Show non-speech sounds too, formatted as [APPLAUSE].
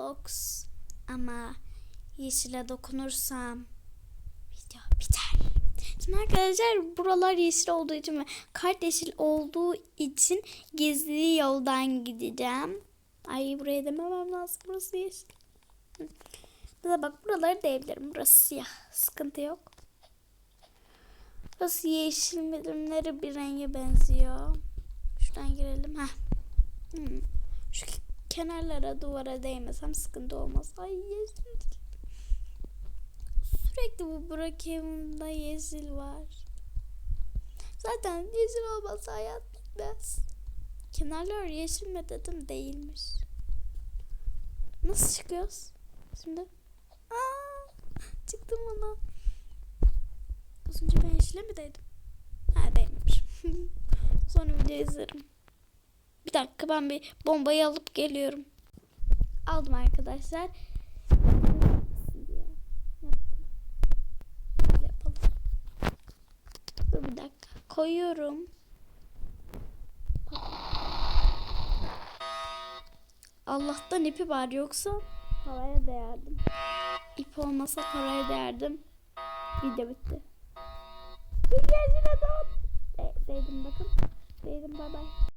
Roblox. Ama yeşile dokunursam video biter. Şimdi arkadaşlar buralar yeşil olduğu için ve kart yeşil olduğu için gizli yoldan gideceğim. Ay buraya dememem lazım. Burası yeşil. De bak buraları diyebilirim. Burası siyah. Sıkıntı yok. Burası yeşil milimleri bir renge benziyor. Şuradan girelim. Heh. Kenarlara duvara değmesem sıkıntı olmaz. Ay yeşil. Sürekli bu Brookhaven'da yeşil var. Zaten yeşil olmasa hayat bitmez. Kenarlar yeşil mi dedim değilmiş. Nasıl çıkıyoruz? Şimdi. Aa, çıktım ona. Az önce ben yeşile mi değdim? Ha değmemişim. [LAUGHS] Sonra video izlerim. Bir dakika ben bir bombayı alıp geliyorum. Aldım arkadaşlar. Dur bir dakika. Koyuyorum. Allah'tan ipi var yoksa paraya değerdim. İp olmasa paraya değerdim. Video bitti. Bir gözüme doğ. De- değdim bakın. Değdim bay bay.